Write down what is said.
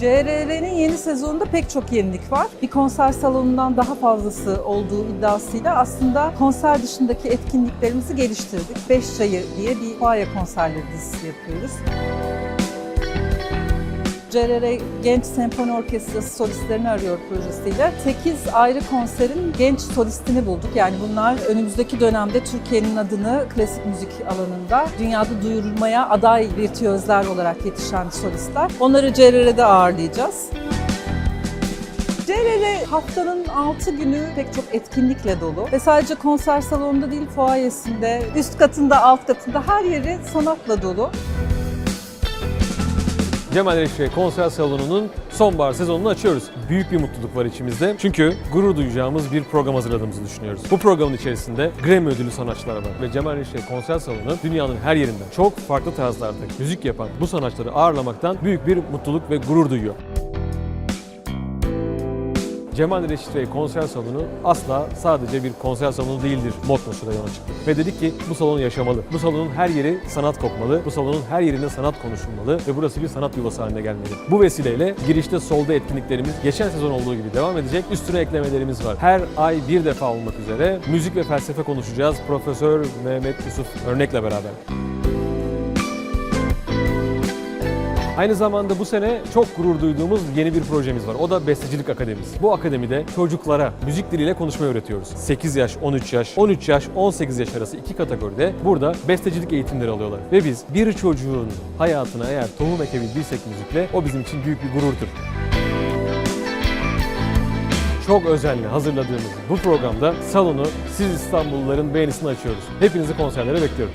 CRR'nin yeni sezonunda pek çok yenilik var. Bir konser salonundan daha fazlası olduğu iddiasıyla aslında konser dışındaki etkinliklerimizi geliştirdik. Beş Çayı diye bir fuaya konserleri dizisi yapıyoruz. CRR Genç Senfoni Orkestrası solistlerini arıyor projesiyle 8 ayrı konserin genç solistini bulduk. Yani bunlar önümüzdeki dönemde Türkiye'nin adını klasik müzik alanında dünyada duyurulmaya aday virtüözler olarak yetişen solistler. Onları CRR'de ağırlayacağız. CRR haftanın 6 günü pek çok etkinlikle dolu ve sadece konser salonunda değil fuayesinde, üst katında, alt katında her yeri sanatla dolu. Cemal Reşit konser salonunun sonbahar sezonunu açıyoruz. Büyük bir mutluluk var içimizde. Çünkü gurur duyacağımız bir program hazırladığımızı düşünüyoruz. Bu programın içerisinde Grammy ödüllü sanatçılar var. Ve Cemal Reşit konser salonu dünyanın her yerinden çok farklı tarzlarda müzik yapan bu sanatçıları ağırlamaktan büyük bir mutluluk ve gurur duyuyor. Cemal Reşit Bey konser salonu asla sadece bir konser salonu değildir mottosuyla yola çıktık. Ve dedik ki bu salon yaşamalı. Bu salonun her yeri sanat kokmalı. Bu salonun her yerinde sanat konuşulmalı ve burası bir sanat yuvası haline gelmeli. Bu vesileyle girişte solda etkinliklerimiz geçen sezon olduğu gibi devam edecek. Üstüne eklemelerimiz var. Her ay bir defa olmak üzere müzik ve felsefe konuşacağız. Profesör Mehmet Yusuf Örnek'le beraber. Aynı zamanda bu sene çok gurur duyduğumuz yeni bir projemiz var. O da Bestecilik Akademisi. Bu akademide çocuklara müzik diliyle konuşmayı öğretiyoruz. 8 yaş, 13 yaş, 13 yaş, 18 yaş arası iki kategoride burada bestecilik eğitimleri alıyorlar. Ve biz bir çocuğun hayatına eğer tohum ekebildiysek müzikle o bizim için büyük bir gururdur. Çok özenli hazırladığımız bu programda salonu siz İstanbulluların beğenisini açıyoruz. Hepinizi konserlere bekliyorum.